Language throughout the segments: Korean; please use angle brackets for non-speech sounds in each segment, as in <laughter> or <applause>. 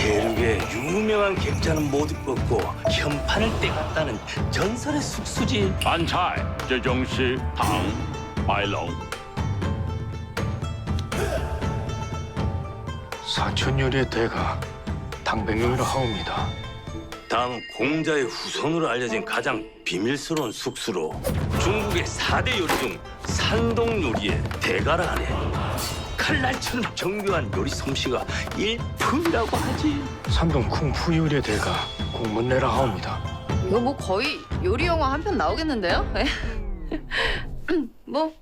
대륙의 유명한 객자는 모두 꺾고 현판을 떼갔다는 전설의 숙수지. 饭菜这种是糖、白龙。 사천 요리의 대가 당백령이라 하옵니다. 당 공자의 후손으로 알려진 가장 비밀스러운 숙수로 중국의 사대 요리 중 산동 요리의 대가라 하네. 칼날처럼 정교한 요리 솜씨가 일품이라고 하지. 산동 쿵푸 요리의 대가 공문내라 하옵니다. 이거 뭐 거의 요리 영화 한 편 나오겠는데요? 에? <laughs> 뭐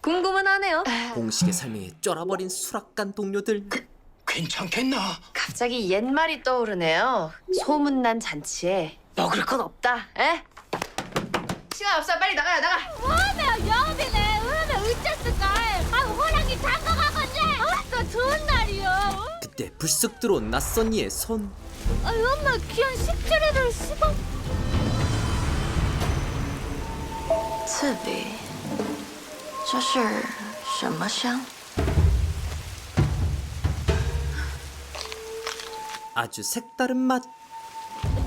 궁금은 하네요. 공식의 설명에 쫄아버린 수락관 동료들 괜찮겠나? 갑자기 옛말이 떠오르네요. 소문난 잔치에 먹을 건 없다. 에? 시간 없어. 빨리 나가요. 나가. 오면 여비네 오면 어쩌을까 불쑥 들어온 낯선 이의 손 아 엄마 귀한 식재료를 씹어 刺鼻，这是什么香？ 아주 색다른 맛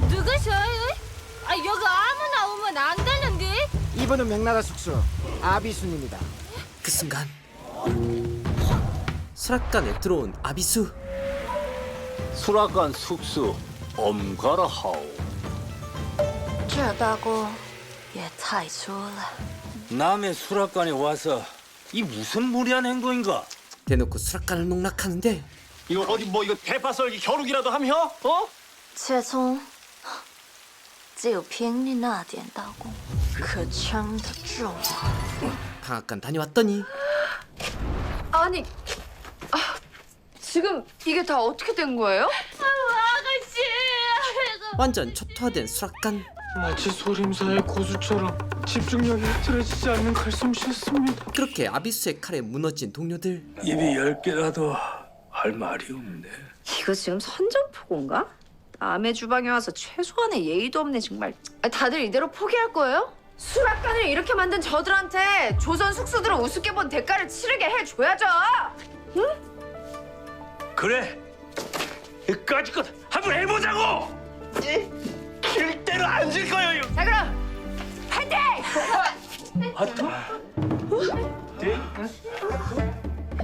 누구셔? 아 여기 아무나 오면 안 되는데 이분은 명나라 숙수 아비순입니다. 그 순간 수락관에 들어온 아비수 수락관 숙수 엄가라하오. 这大锅也太粗了。 남의 수락관에 와서 이 무슨 무리한 행동인가? 대놓고 수락관을 농락하는데 이거 어디 뭐 이거 대파썰기 겨루기라도 하며? 어? 切葱，只有偏你那点刀工，可称得重啊！ 방앗간 다녀왔더니 아니, 아, 지금 이게 다 어떻게 된 거예요? 아가씨 아이고 완전 초토화된 수락관 마치 소림사의 고수처럼 집중력이 흐트러지지 않는 칼솜씨였습니다. 그렇게 아비수의 칼에 무너진 동료들 입이 열 개라도 할 말이 없네. 이거 지금 선전포고인가? 남의 주방에 와서 최소한의 예의도 없네 정말. 아, 다들 이대로 포기할 거예요? 수락관을 이렇게 만든 저들한테 조선 숙수들을 우습게 본 대가를 치르게 해줘야죠. 그래. 까짓것 한번 해보자고. 길 대로 앉을 거예요. 자 그럼 파이팅! 아또?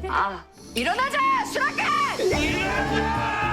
아 일어나자 수락관! 수락관!